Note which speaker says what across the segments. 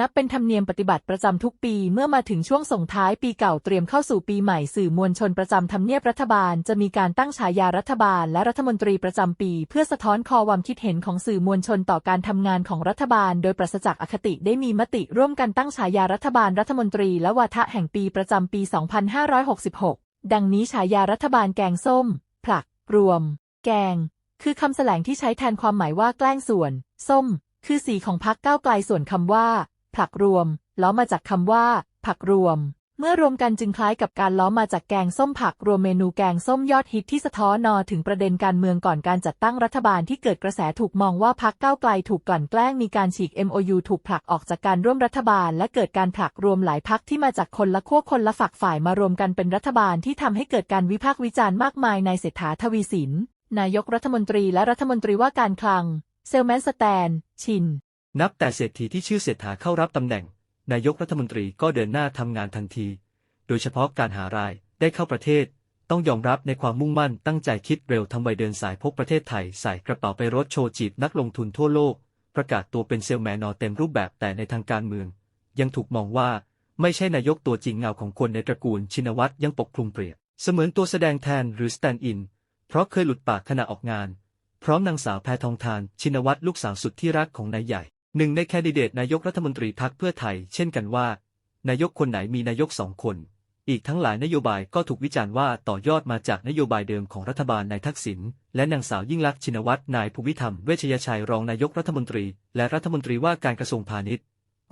Speaker 1: นับเป็นธรรมเนียมปฏิบัติประจำทุกปีเมื่อมาถึงช่วงส่งท้ายปีเก่าเตรียมเข้าสู่ปีใหม่สื่อมวลชนประจำทำเนียบรัฐบาล จะมีการตั้งฉายารัฐบาลและรัฐมนตรีประจำปี เพื่อสะท้อนคอความคิดเห็นของสื่อมวลชนต่อการทำงานของรัฐบาล โดยปราศจากอคติได้มีมติร่วมกันตั้งฉายารัฐบาลรัฐมนตรี และวาทะแห่งปีประจำปี 2566 ดังนี้ฉายารัฐบาลแกงส้ม ผลัก รวม แกง คือคำแสลงที่ใช้แทนความหมายว่าแกล้งส่วน ส้ม คือสีของพรรคก้าวไกลส่วนคำว่า ผลักรวม ล้อมาจากคำว่า ผักรวม เมื่อรวมกันจึงคล้ายกับการล้อมาจากแกงส้มผักรวมเมนูแกงส้มยอดฮิตที่สะท้อนนอถึงประเด็นการเมืองก่อนการจัดตั้งรัฐบาลที่เกิดกระแสถูกมองว่าพรรคก้าวไกลถูกกลั่นแกล้งมีการฉีก MOU ถูกผลักออกจากการร่วมรัฐบาล และเกิดการผลักรวมหลายพรรคที่มาจากคนละขั้วคนละฝักฝ่ายมารวมกันเป็นรัฐบาลที่ทำให้เกิดการวิพากษ์วิจารณ์มากมายในเศรษฐาทวีสินนายกรัฐมนตรีและรัฐมนตรีว่าการคลัง เซลแมนสแตน ชิน
Speaker 2: นับแต่เศรษฐีที่ชื่อเศรษฐาเข้ารับตำแหน่ง นายกรัฐมนตรีก็เดินหน้าทำงานทันที โดยเฉพาะการหารายได้เข้าประเทศ ต้องยอมรับในความมุ่งมั่นตั้งใจคิดเร็วทำไวเดินสายพบประเทศไทย ใส่กระเป๋าไปรถโชว์จีบนักลงทุนทั่วโลก ประกาศตัวเป็นเซลแมนนอเต็มรูปแบบแต่ในทางการเมือง ยังถูกมองว่าไม่ใช่นายกตัวจริงเงาของคนในตระกูลชินวัตรยังปกคลุมเปรียบเสมือนตัวแสดงแทนหรือสแตนด์อิน เพราะเคยหลุดปากขณะออกงาน พร้อมนางสาวแพทองทาน ชินวัตรลูกสาวสุดที่รักของนายใหญ่ หนึ่งในแคนดิเดตนายกรัฐมนตรีพักเพื่อไทย เช่นกันว่า นายกคนไหนมีนายกสองคน อีกทั้งหลายนโยบายก็ถูกวิจารณ์ว่าต่อยอดมาจากนโยบายเดิมของรัฐบาลนายทักษิณและนางสาวยิ่งลักษณ์ชินวัตรนายภูมิธรรมเวชยชัยรองนายกรัฐมนตรี และรัฐมนตรีว่าการกระทรวงพาณิชย์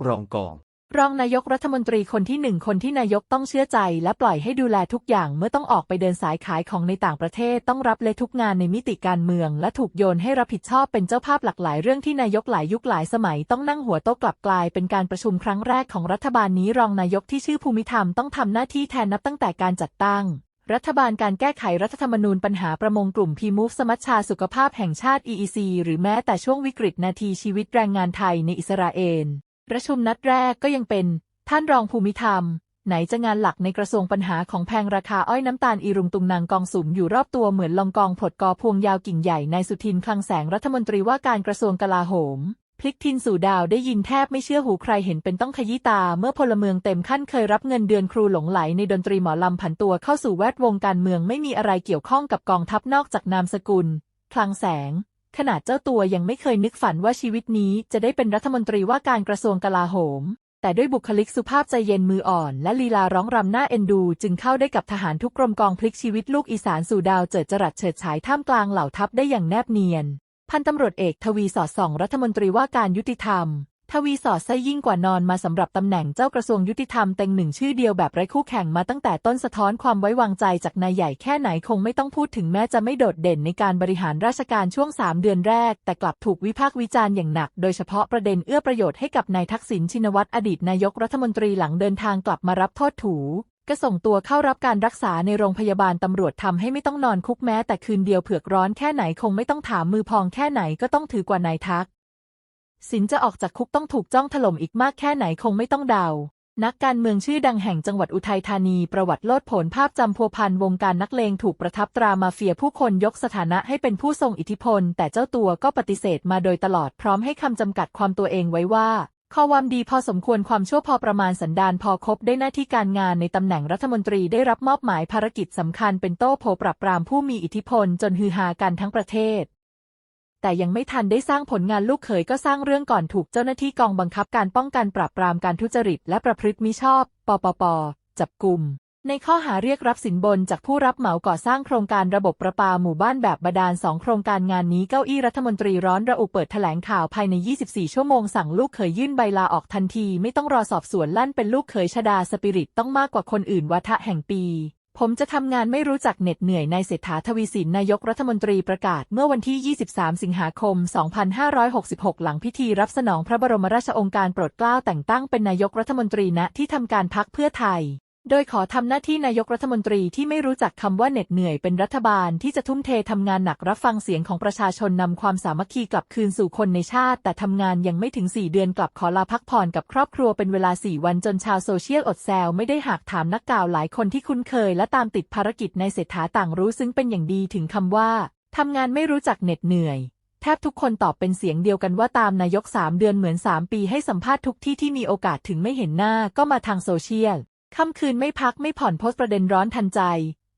Speaker 2: รองกอง
Speaker 1: รองนายกรัฐมนตรีคนที่หนึ่งคนที่นายกต้องเชื่อใจ และปล่อยให้ดูแลทุกอย่างเมื่อต้องออกไปเดินสายขายของในต่างประเทศต้องรับเลยทุกงานในมิติการเมือง และถูกโยนให้รับผิดชอบเป็นเจ้าภาพหลากหลายเรื่องที่นายกหลายยุคหลายสมัยต้องนั่งหัวโต๊ะกลับกลายเป็นการประชุมครั้งแรกของรัฐบาลนี้รองนายกที่ชื่อภูมิธรรมต้องทำหน้าที่แทนนับตั้งแต่การจัดตั้งรัฐบาลการแก้ไขรัฐธรรมนูญปัญหาประมงกลุ่มพีมูฟสมัชชาสุขภาพแห่งชาติ EEC หรือแม้แต่ช่วงวิกฤตนาทีชีวิตแรงงานไทยในอิสราเอล ประชุมนัดแรกก็ยังเป็น ท่านรองภูมิธรรม ไหนจะงานหลักในกระทรวงปัญหาของแพงราคาอ้อยน้ำตาลอีรุงตุงนางกองสุมอยู่รอบตัวเหมือนลองกองผดกอพวงยาวกิ่งใหญ่นายสุทินคลังแสงรัฐมนตรีว่าการกระทรวงกลาโหมพลิกทินสู่ดาวได้ยินแทบไม่เชื่อหูใครเห็นเป็นต้องขยี้ตา เมื่อพลเมืองเต็มขั้นเคยรับเงินเดือนครูหลงไหลในดนตรีหมอลำผันตัวเข้าสู่แวดวงการเมืองไม่มีอะไรเกี่ยวข้องกับกองทัพนอกจากนามสกุล คลังแสง ขนาดเจ้าตัวยังไม่เคยนึกฝันว่าชีวิตนี้จะได้เป็นรัฐมนตรีว่าการกระทรวงกลาโหม แต่ด้วยบุคลิกสุภาพใจเย็นมืออ่อน และลีลาร้องรำหน้าเอ็นดู จึงเข้าได้กับทหารทุกกรมกองพลิกชีวิตลูกอีสานสู่ดาวเจิดจรัสเฉิดฉายท่ามกลางเหล่าทัพได้อย่างแนบเนียน พันตำรวจเอกทวีสอดส่องรัฐมนตรีว่าการยุติธรรม ทวีสอดไส้ยิ่งกว่านอนมาสำหรับตำแหน่งเจ้ากระทรวงยุติธรรมเต็งหนึ่งชื่อเดียวแบบไร้คู่แข่งมาตั้งแต่ต้นสะท้อนความไว้วางใจจากนายใหญ่แค่ไหนคงไม่ต้องพูดถึงแม้จะไม่โดดเด่นในการบริหารราชการช่วง 3 เดือนแรก แต่กลับถูกวิพากษ์วิจารณ์อย่างหนัก โดยเฉพาะประเด็นเอื้อประโยชน์ให้กับนายทักษิณชินวัตรอดีตนายกรัฐมนตรีหลังเดินทางกลับมารับโทษถูก็ส่งตัวเข้ารับการรักษาในโรงพยาบาลตำรวจทำให้ไม่ต้องนอนคุกแม้แต่คืนเดียวเผือกร้อนแค่ไหนคงไม่ต้องถามมือพองแค่ไหนก็ต้องถือกว่านายทัก สินจะออกจากคุกต้องถูกจ้องถล่มอีกมากแค่ไหนคงไม่ต้องเดา นักการเมืองชื่อดังแห่งจังหวัดอุทัยธานีประวัติโลดโผนภาพจำพัวพันวงการนักเลงถูกประทับตรามาเฟียผู้คนยกสถานะให้เป็นผู้ทรงอิทธิพล แต่เจ้าตัวก็ปฏิเสธมาโดยตลอดพร้อมให้คำจำกัดความตัวเองไว้ว่าข้อความดีพอสมควรความชั่วพอประมาณสันดานพอครบได้หน้าที่การงานในตำแหน่งรัฐมนตรีได้รับมอบหมายภารกิจสำคัญเป็นโต้โผปรับปรามผู้มีอิทธิพลจนฮือฮากันทั้งประเทศ แต่ยังไม่ทันได้สร้างผลงานลูกเขยก็สร้างเรื่องก่อนถูกเจ้าหน้าที่กองบังคับการป้องกันปราบปรามการทุจริตและประพฤติมิชอบ ปปป จับกลุ่ม ในข้อหาเรียกรับสินบนจากผู้รับเหมาก่อสร้างโครงการระบบประปาหมู่บ้านแบบบาดาลสองโครงการงานนี้เก้าอี้รัฐมนตรีร้อนระอุเปิดแถลงข่าวภายใน 24 ชั่วโมงสั่งลูกเขยยื่นใบลาออกทันที ไม่ต้องรอสอบสวนลั่นเป็นลูกเขยชดาสปิริตต้องมากกว่าคนอื่นวาทะแห่งปี ผมจะทำงานไม่รู้จักเหน็ดเหนื่อยนายเศรษฐาทวีสินนายกรัฐมนตรีประกาศเมื่อวันที่ 23 สิงหาคม 2566 หลังพิธีรับสนองพระบรมราชองค์การโปรดเกล้าแต่งตั้งเป็นนายกรัฐมนตรีณที่ทำการพักเพื่อไทย โดยขอทำหน้าที่นายกรัฐมนตรีที่ไม่รู้จักคำว่าเหน็ดเหนื่อยเป็นรัฐบาลที่จะทุ่มเททำงานหนักรับฟังเสียงของประชาชนนำความสามัคคีกลับคืนสู่คนในชาติ แต่ทำงานยังไม่ถึง 4 เดือนกลับขอลาพักผ่อนกับครอบครัวเป็นเวลา 4 วันจนชาวโซเชียลอดแซวไม่ได้หากถามนักข่าวหลายคนที่คุ้นเคยและตามติดภารกิจในเศรษฐาต่างรู้ซึ้งเป็นอย่างดีถึงคำว่าทำงานไม่รู้จักเหน็ดเหนื่อยแทบทุกคนตอบเป็นเสียงเดียวกันว่าตามนายกสามเดือนเหมือนสามปีให้สัมภาษณ์ทุกที่ที่มีโอกาสถึงไม่เห็นหน้าก็มาทางโซเชียล ค่ำคืนไม่พักไม่ผ่อนโพสต์ประเด็นร้อนทันใจ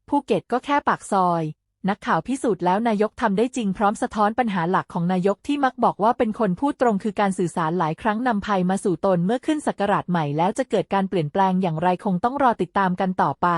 Speaker 1: ภูเก็ตก็แค่ปากซอย นักข่าวพิสูจน์แล้วนายกทำได้จริงพร้อมสะท้อนปัญหาหลักของนายกที่มักบอกว่าเป็นคนพูดตรงคือการสื่อสารหลายครั้งนำภัยมาสู่ตนเมื่อขึ้นสักราชใหม่แล้วจะเกิดการเปลี่ยนแปลงอย่างไรคงต้องรอติดตามกันต่อไป